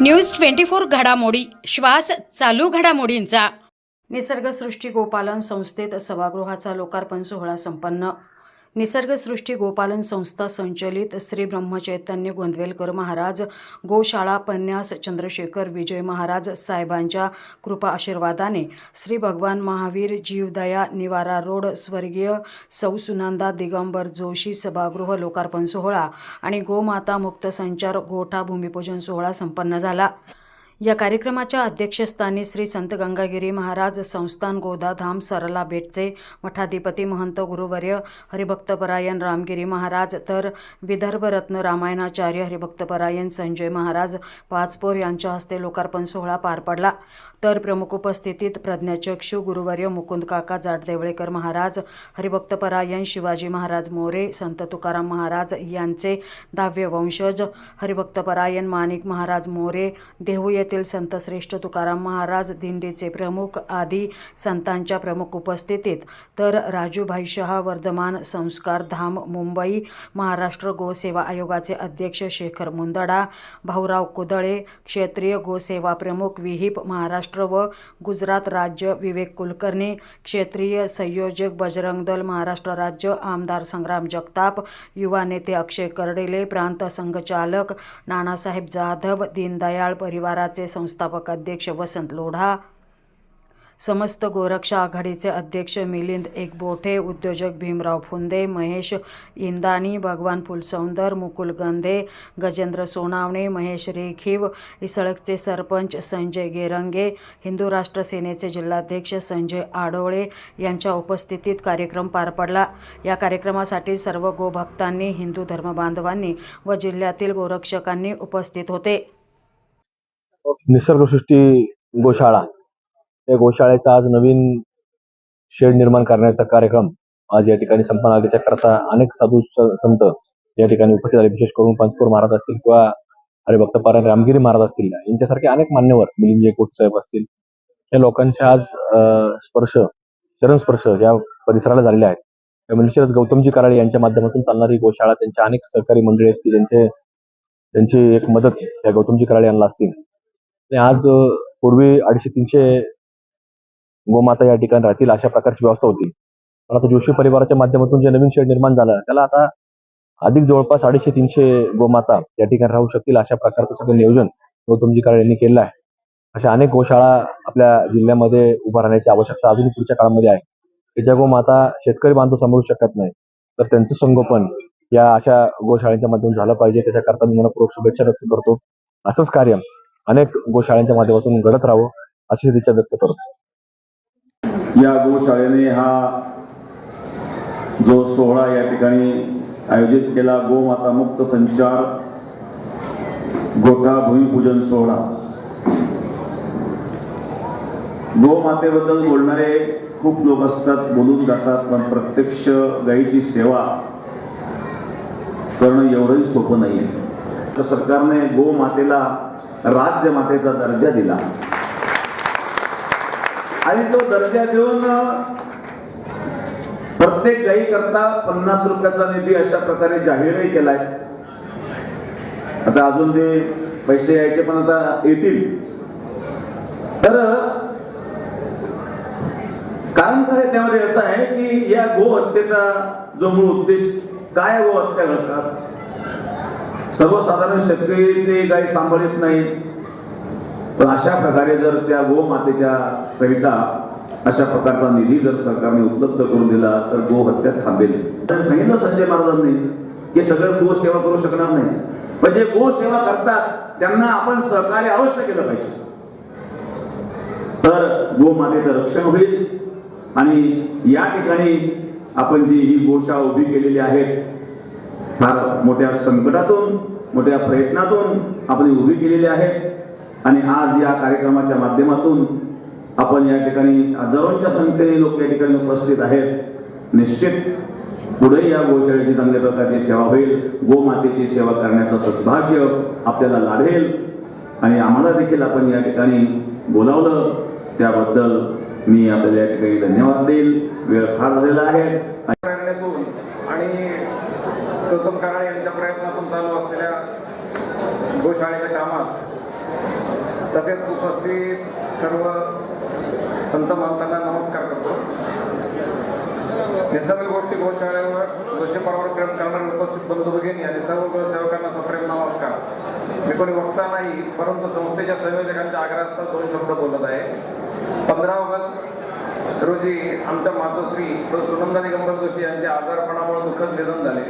News twenty four घडामोडी श्वास चालू घडामोडींचा. निसर्गसृष्टी गोपालन संस्थेत सभागृहाचा लोकार्पण सोहळा संपन्न. निसर्गसृष्टी गोपालन संस्था संचलित श्री ब्रह्मचैतन्य गोंदवेलकर महाराज गोशाळा पन्यास चंद्रशेखर विजय महाराज साहेबांच्या कृपा आशीर्वादाने श्री भगवान महावीर जीवदया निवारा रोड स्वर्गीय सौ सुनंदा दिगंबर जोशी सभागृह लोकार्पण सोहळा आणि गोमाता मुक्त संचार गोठा भूमिपूजन सोहळा संपन्न झाला. या कार्यक्रमाच्या अध्यक्षस्थानी श्री संत गंगागिरी महाराज संस्थान गोदाधाम सरला बेटचे मठाधिपती महंत गुरुवर्य हरिभक्तपरायण रामगिरी महाराज तर विदर्भरत्न रामायणाचार्य हरिभक्तपरायण संजय महाराज पाचपोर यांच्या हस्ते लोकार्पण सोहळा पार पडला. तर प्रमुख उपस्थितीत प्रज्ञाचक्षू गुरुवर्य मुकुंद काका जाटदेवळेकर महाराज हरिभक्तपरायण शिवाजी महाराज मोरे संत तुकाराम महाराज यांचे दहावे वंशज हरिभक्तपरायण माणिक महाराज मोरे देहू येथील संतश्रेष्ठ तुकाराम महाराज दिंडीचे प्रमुख आदी संतांच्या प्रमुख उपस्थितीत तर राजूभाई शहा वर्धमान संस्कार धाम मुंबई महाराष्ट्र गोसेवा आयोगाचे अध्यक्ष शेखर मुंदडा भाऊराव कुदळे क्षेत्रीय गोसेवा प्रमुख विहिप महाराष्ट्र व गुजरात राज्य विवेक कुलकर्णी क्षेत्रीय संयोजक बजरंग दल महाराष्ट्र राज्य आमदार संग्राम जगताप युवा नेते अक्षय कर्डेले प्रांत संघचालक नानासाहेब जाधव दीनदयाळ परिवाराचे संस्थापक अध्यक्ष वसंत लोढा समस्त गोरक्षा आघाडीचे अध्यक्ष मिलिंद एकबोठे उद्योजक भीमराव फुंदे महेश इंदानी भगवान फुलसौंदर मुकुल गंधे गजेंद्र सोनावणे महेश रेखीव इसळकचे सरपंच संजय गेरंगे हिंदू राष्ट्र सेनेचे जिल्हाध्यक्ष संजय आडोळे यांच्या उपस्थितीत कार्यक्रम पार पडला. या कार्यक्रमासाठी सर्व गोभक्तांनी हिंदू धर्मबांधवांनी व जिल्ह्यातील गोरक्षकांनी उपस्थित होते. निसर्गसृष्टी गोशाळा. या गोशाळेचा आज नवीन शेड निर्माण करण्याचा कार्यक्रम आज या ठिकाणी संपन्न आला त्याच्याकरता अनेक साधू संत या ठिकाणी उपस्थित झाले. विशेष करून पंचपूर महाराज असतील किंवा हरिभक्त पारायण रामगिरी महाराज असतील. यांच्यासारखे अनेक मान्यवर मिलिंद कोट साहेब असतील. या लोकांच्या आज स्पर्श चरण स्पर्श या परिसराला झालेले आहेत. त्यामुळे निश्चितच गौतमजी कराळे यांच्या माध्यमातून चालणारी गोशाळा त्यांच्या अनेक सहकारी मंडळी आहेत की त्यांचे त्यांची एक मदत या गौतमजी कराळे यांना असतील. आणि आज पूर्वी अडीचशे तीनशे गोमाता या ठिकाणी राहतील अशा प्रकारची व्यवस्था होती. पण आता जोशी परिवाराच्या माध्यमातून जे नवीन शेड निर्माण झालं त्याला आता अधिक जवळपास अडीचशे तीनशे गोमाता या ठिकाणी राहू शकतील अशा प्रकारचं सगळं नियोजन गौतमजी कराड यांनी केलं आहे. अशा अनेक गोशाळा आपल्या जिल्ह्यामध्ये उभा राहण्याची आवश्यकता अजून पुढच्या काळामध्ये आहे. की ज्या गोमाता शेतकरी बांधव सांभाळू शकत नाही तर त्यांचं संगोपन या अशा गोशाळेच्या माध्यमातून झालं पाहिजे. त्याच्याकरता मी मनपूर्वक शुभेच्छा व्यक्त करतो. असंच कार्य अनेक गोशाळांच्या माध्यमातून घडत राहावं अशी सदिच्छा व्यक्त करतो. या गोशाळेने हा जो सोहळा या ठिकाणी आयोजित केला गोमाता मुक्त संचार गोठा भूमिपूजन सोहळा. गोमातेबद्दल बोलणारे खूप लोक असतात बोलून जातात पण प्रत्यक्ष गायीची सेवा करणं एवढंही सोपं नाही आहे तर सरकारने गोमातेला राज्य मातेचा दर्जा दिला. आणि तो दर्जा देऊन प्रत्येक गाई करता पन्नास रुपयाचा निधी अशा प्रकारे जाहीरही केलाय. आता अजून ते पैसे यायचे पण आता येतील. तर कारण काय त्यामध्ये असं आहे की या गो हत्येचा जो मूळ उद्देश काय गो हत्या घडतात सर्वसाधारण शेतकरी ते गाय सांभाळत नाही. पण अशा प्रकारे जर त्या गोमातेच्या करिता अशा प्रकारचा निधी जर सरकारने उपलब्ध करून दिला तर गोहत्या थांबेल. सांगितलं संजय महाराजांनी की सगळं गो सेवा करू शकणार नाही. पण जे गोसेवा करतात त्यांना आपण सहकार्य अवश्य केलं पाहिजे. तर गोमातेचं रक्षण होईल. आणि या ठिकाणी आपण जी ही गोशाळा उभी केलेली आहे फार मोठ्या संकटातून मोठ्या प्रयत्नातून आपण उभी केलेली आहे. आणि आज या कार्यक्रमाच्या माध्यमातून आपण या ठिकाणी हजारोंच्या संख्येने लोक या ठिकाणी उपस्थित आहेत. निश्चित पुढे या गोशाळेची चांगल्या प्रकारची सेवा होईल. गोमातेची सेवा करण्याचं सद्भाग्य आपल्याला लाभेल. आणि आम्हाला देखील आपण या ठिकाणी बोलावलं त्याबद्दल मी आपल्याला या ठिकाणी धन्यवाद देईल. वेळ फार झालेला आहे करण्यातून आणि गौतम कराळे यांच्या प्रयत्नातून चालू असलेल्या गोशाळेच्या कामास तसेच उपस्थित सर्व संत मानतांना नमस्कार करतो. निसर्ग गोष्टी गोशाळेवर दृश्यपरावर प्रेम करणारे उपस्थित बंधू भगिनी आणि सर्व गोसेवकांना सप्रेम नमस्कार. मी कोणी वक्ता नाही परंतु संस्थेच्या संयोजकांच्या आग्रहास्तव दोन शब्द बोलत आहे. पंधरा ऑगस्ट रोजी आमच्या मातोश्री सर सुनंदा दिगंबर जोशी यांच्या आजारपणामुळे दुःखद निधन झाले.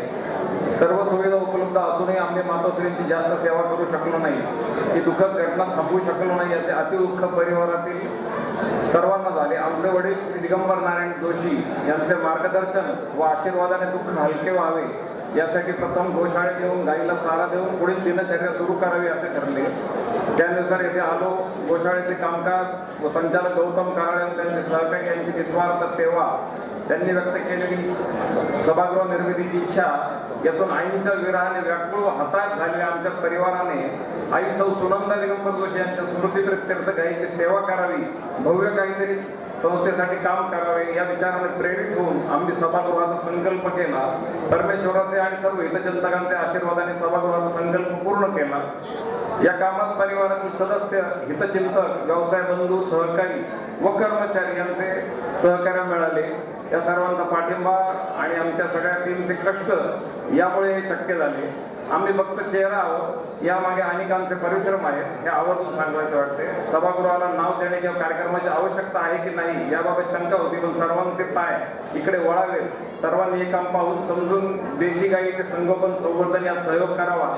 सर्व सुविधा उपलब्ध असूनही आम्ही मातोश्रींची जास्त सेवा करू शकलो नाही. ही दुःखद घटना थांबवू शकलो नाही याचे अतिदुःख परिवारातील सर्वांना झाले. आमचे वडील श्री दिगंबर नारायण जोशी यांचे मार्गदर्शन व आशीर्वादाने दुःख हलके व्हावे. यासाठी प्रथम गोशाळेत येऊन गाईला चारा देऊन पुढील दिनचर्या सुरू करावी असे ठरले. त्यानुसार येथे आलो. गोशाळेचे कामकाज व संचालक गौतम कराळे व त्यांचे सहकारी यांची निस्वार्थ सेवा त्यांनी व्यक्त केलेली. सभागृह निर्मितीची इच्छा यातून आईंच्या विरहाने व्याकुळ हताश झालेल्या आमच्या परिवाराने आई सौ सुनंदा दिगंबर जोशी यांच्या स्मृतीप्रित्यर्थ गायीची सेवा करावी भव्य काहीतरी संस्थेसाठी काम करावे या विचाराने प्रेरित होऊन आम्ही सभागृहाचा संकल्प केला. परमेश्वराचे आणि सर्व हितचिंतकांचे आशीर्वादाने सभागृहाचा संकल्प पूर्ण केला. या कामात परिवारातील सदस्य हितचिंतक व्यवसाय बंधू सहकारी व कर्मचारी यांचे सहकार्य मिळाले. या सर्वांचा पाठिंबा आणि आमच्या सगळ्या टीमचे कष्ट यामुळे हे शक्य झाले. आम्ही फक्त चेहरा आहोत. यामागे अनेकांचे परिश्रम आहेत. हे आवर्जून सांगायचे वाटते. सभागृहाला नाव देणे किंवा कार्यक्रमाची आवश्यकता आहे की नाही याबाबत शंका होती पण सर्वांचे पाय इकडे वळावेत. सर्वांनी हे काम पाहून समजून देशी गायीचे संगोपन संवर्धन यात सहयोग करावा.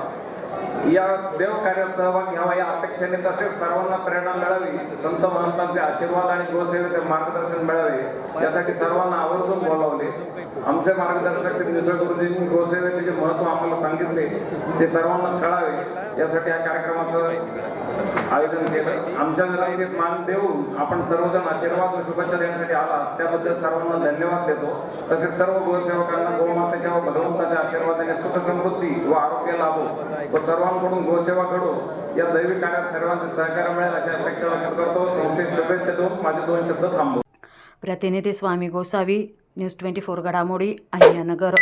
या देवकार्यात सहभाग घ्यावा या अपेक्षेने तसेच सर्वांना प्रेरणा मिळावी. संत महंतांचे आशीर्वाद आणि गोसेवेचे मार्गदर्शन मिळावे. यासाठी सर्वांना आवर्जून बोलावले. आमचे मार्गदर्शक निसळ गुरुजींनी गोसेवेचे जे महत्त्व आम्हाला सांगितले ते सर्वांना कळावे. यासाठी या कार्यक्रमाचं आयोजन केलं. आमच्या विनंतीस मान देऊन आपण सर्वजण आशीर्वाद व शुभेच्छा देण्यासाठी आला. त्याबद्दल सर्वांना धन्यवाद देतो. तसेच सर्व गोसेवकांना गोमातेच्या व भगवंताच्या आशीर्वादाने सुख समृद्धी व आरोग्य लाभो. व सर्वांकडून गोसेवा घडो. या दैवी कार्यात सर्वांचे सहकार्य मिळेल अशा अपेक्षा व्यक्त करतो. संस्थेत शुभेच्छा देऊन माझे दोन शब्द थांबतो प्रतिनिधी Swami Gosavi news twenty four घडामोडी अहिल्यानगर.